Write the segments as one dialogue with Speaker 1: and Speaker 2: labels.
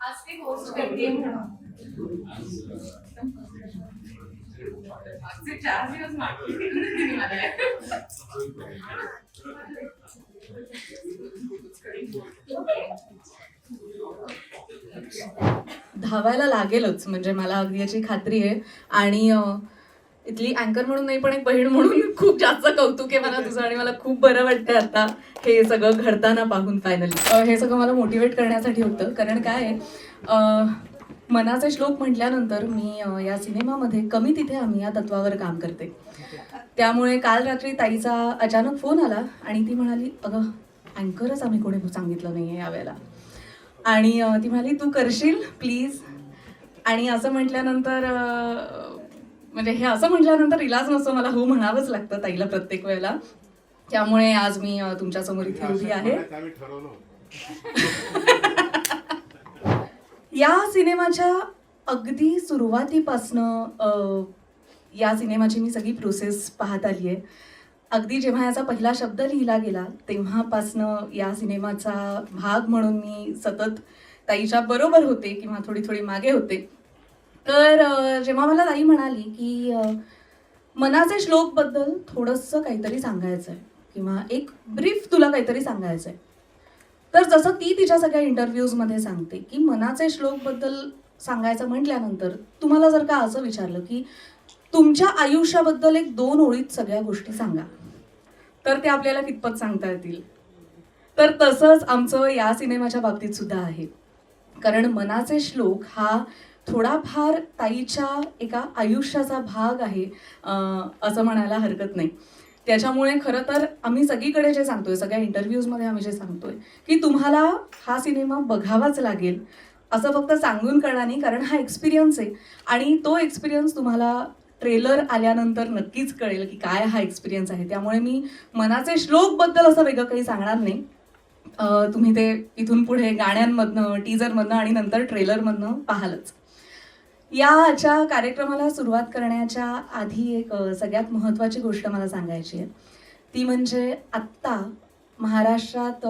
Speaker 1: आज ते होस्ट करते म्हणून चार दिवस
Speaker 2: धावायला लागेलच म्हणजे मला अगदी याची खात्री आहे. आणि इथली अँकर म्हणून नाही पण एक बहीण म्हणून खूप जास्त कौतुक आहे मला तुझं आणि मला खूप बरं वाटतंय आता हे सगळं घडताना पाहून फायनली हे सगळं मला मोटिवेट करण्यासाठी होतं. कारण काय आहे मनाचे श्लोक म्हटल्यानंतर मी या सिनेमामध्ये कमी तिथे आम्ही या तत्वावर काम करते. त्यामुळे काल रात्री ताईचा अचानक फोन आला आणि ती म्हणाली अगं अँकरच आम्ही कोणी सांगितलं नाही आहे यावेळेला. आणि ती म्हणाली तू करशील प्लीज. आणि असं म्हटल्यानंतर म्हणजे हे असं म्हटल्यानंतर इलाज नसतो मला हो म्हणावंच लागतं ताईला प्रत्येक वेळेला. त्यामुळे आज मी तुमच्यासमोर इथे उभी आहे. या सिनेमाच्या अगदी सुरुवातीपासनं या सिनेमाची मी सगळी प्रोसेस पाहत आली आहे. अगदी जेव्हा याचा पहिला शब्द लिहिला गेला तेव्हापासनं या सिनेमाचा भाग म्हणून मी सतत ताईच्या बरोबर होते किंवा थोडी थोडी मागे होते. तर जेव्हा मला ताई म्हणाली की मनाचे श्लोकबद्दल थोडंसं काहीतरी सांगायचं आहे किंवा एक ब्रीफ तुला काहीतरी सांगायचं आहे तर जसं ती तिच्या सगळ्या इंटरव्ह्यूजमध्ये सांगते की मनाचे श्लोकबद्दल सांगायचं म्हटल्यानंतर तुम्हाला जर का असं विचारलं की तुमच्या आयुष्याबद्दल एक दोन ओळीत सगळ्या गोष्टी सांगा तर ते आपल्याला कितपत सांगता येतील? तर तसंच आमचं या सिनेमाच्या बाबतीत सुद्धा आहे. कारण मनाचे श्लोक हा थोडाफार ताईच्या एका आयुष्याचा भाग आहे असं म्हणायला हरकत नाही. त्याच्यामुळे खरं तर आम्ही सगळीकडे जे सांगतोय सगळ्या इंटरव्ह्यूजमध्ये आम्ही जे सांगतोय की तुम्हाला हा सिनेमा बघावाच लागेल असं फक्त सांगून करणार नाही कारण हा एक्सपिरियन्स आहे. आणि तो एक्सपिरियन्स तुम्हाला ट्रेलर आल्यानंतर नक्कीच कळेल की काय हा एक्सपिरियन्स आहे. त्यामुळे मी मनाचे श्लोकबद्दल असं वेगळं काही सांगणार नाही. तुम्ही ते इथून पुढे गाण्यांमधनं टीजरमधनं आणि नंतर ट्रेलरमधनं पाहालच. याच्या कार्यक्रमाला सुरुवात करण्याच्या आधी एक सगळ्यात महत्त्वाची गोष्ट मला सांगायची आहे. ती म्हणजे आत्ता महाराष्ट्रात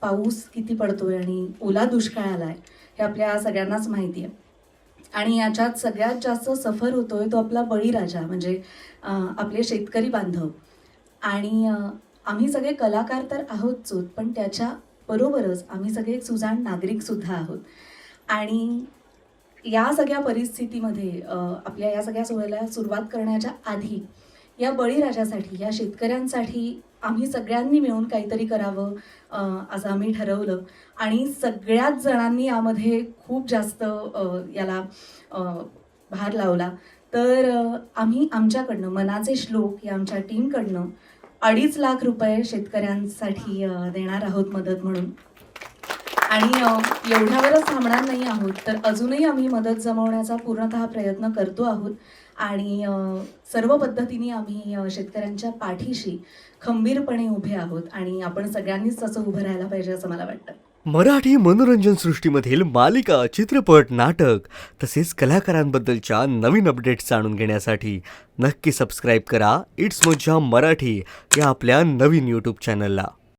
Speaker 2: पाऊस किती पडतोय आणि ओला दुष्काळ आहे हे आपल्या सगळ्यांनाच माहिती आहे. आणि याच्यात सगळ्यात जास्त सफर होतोय तो आपला बळीराजा म्हणजे आपले शेतकरी बांधव. आणि आम्ही सगळे कलाकार तर आहोतच पण त्याच्या बरोबरच आम्ही सगळे एक सुजाण नागरिकसुद्धा आहोत. आणि या सगळ्या परिस्थितीमध्ये आपल्या या सगळ्या सोहळ्याला सुरुवात करण्याच्या आधी या बळीराजासाठी या शेतकऱ्यांसाठी आम्ही सगळ्यांनी मिळून काहीतरी करावं असं आम्ही ठरवलं. आणि सगळ्याच जणांनी यामध्ये खूप जास्त याला भार लावला. तर आम्ही आमच्याकडनं मनाचे श्लोक या आमच्या टीमकडनं अडीच लाख रुपये शेतकऱ्यांसाठी देणार आहोत मदत म्हणून. आणि एवढ्यावरच थांबणार नाही आहोत. तर अजूनही आम्ही मदत जमवण्याचा पूर्णतः प्रयत्न करतो आहोत. आणि सर्व पद्धतीने आम्ही शेतकऱ्यांच्या पाठीशी खंबीरपणे उभे आहोत आणि आपण सगळ्यांनीच तसं उभं राहायला पाहिजे असं मला वाटतं.
Speaker 3: मराठी मनोरंजन सृष्टीमधील मालिका चित्रपट नाटक तसेच कलाकारांबद्दलच्या नवीन अपडेट्स जाणून घेण्यासाठी नक्की सबस्क्राईब करा. इट्स मज्जा मराठी या आपल्या नवीन यूट्यूब चॅनलला